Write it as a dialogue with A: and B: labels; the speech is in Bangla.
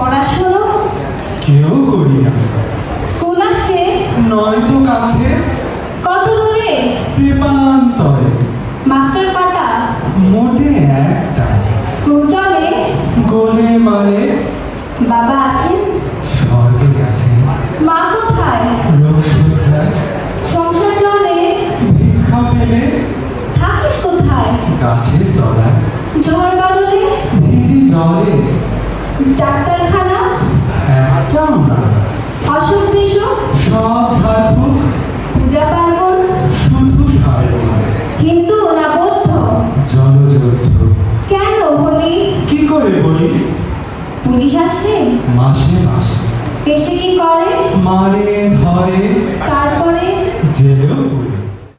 A: পড়াশোনা? কেউ করি না। স্কুল আছে? নয়তো কাছে। কত দূরে?
B: দীপান্তরে মাস্টার কটা?
A: মোটে একটা।
B: স্কুল চলে?
A: গোলে মালে।
B: বাবা আছেন?
A: স্বর্গে গেছেন
B: মা কোথায়?
A: লোক
B: সংসার চলে?
A: ভিক্ষা পেলে।
B: ডাক্তারখানা?
A: একটাও না
B: অসুখ বিসুখ
A: সব ঝাড়ফুঁক
B: পূজা পার্বণ?
A: শুধু
B: হিন্দু না বৌদ্ধ?
A: জলযুদ্ধ
B: কেন বলি?
A: কি করে বলি?
B: পুলিশ আসে?
A: মাসে মাসে।
B: এসে কি করে?
A: মারে